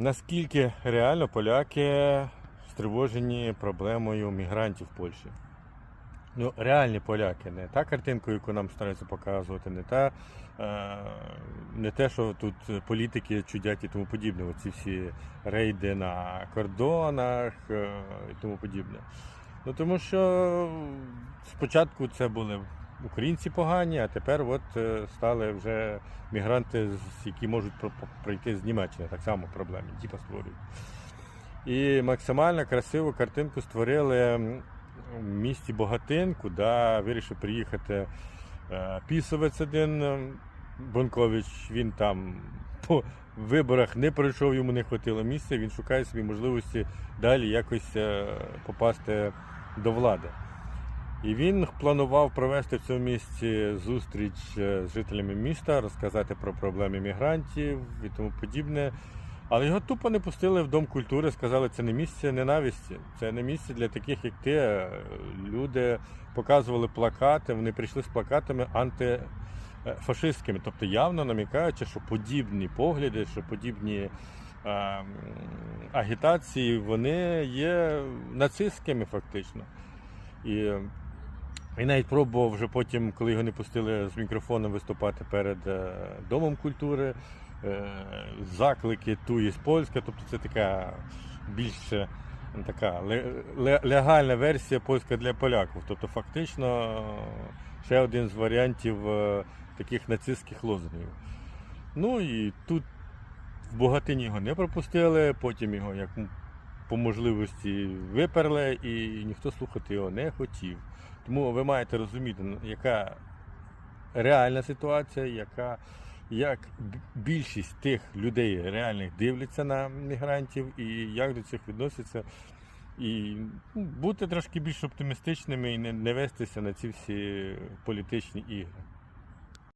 Наскільки реально поляки стривожені проблемою мігрантів в Польщі? Ну, реальні поляки, не та картинка, яку нам стараються показувати, не та е, не те, що тут політики чудять і тому подібне. Оці всі рейди на кордонах е, і тому подібне. Ну тому що спочатку це були українці погані, а тепер от е, стали вже мігранти, які можуть прийти з Німеччини, так само проблеми, типу створюють. І максимально красиву картинку створили в місті Богатин, куди вирішив приїхати е, пісовець один Бонкович. Він там по виборах не пройшов, йому не хватило місця. Він шукає собі можливості далі якось е, попасти до влади. І він планував провести в цьому місці зустріч е, з жителями міста, розказати про проблеми мігрантів і тому подібне. Але його тупо не пустили в Дом культури, сказали, це не місце ненависті, це не місце для таких, як ти. Е, Люди показували плакати, вони прийшли з плакатами антифашистськими, тобто явно намікаючи, що подібні погляди, що подібні е, м, агітації, вони є нацистськими фактично. І і навіть пробував вже потім, коли його не пустили з мікрофоном виступати перед е, Домом культури, е, заклики ту із польська, тобто це така більш е, така ле- ле- легальна версія польська для поляків. Тобто, фактично ще один з варіантів таких нацистських лозунгів. Ну і тут в Богатині його не пропустили, потім його як по можливості виперли, і ніхто слухати його не хотів. Тому ви маєте розуміти, ну, яка реальна ситуація, яка, як більшість тих людей реальних дивляться на мігрантів і як до цих відносяться. І ну, бути трошки більш оптимістичними і не, не вестися на ці всі політичні ігри.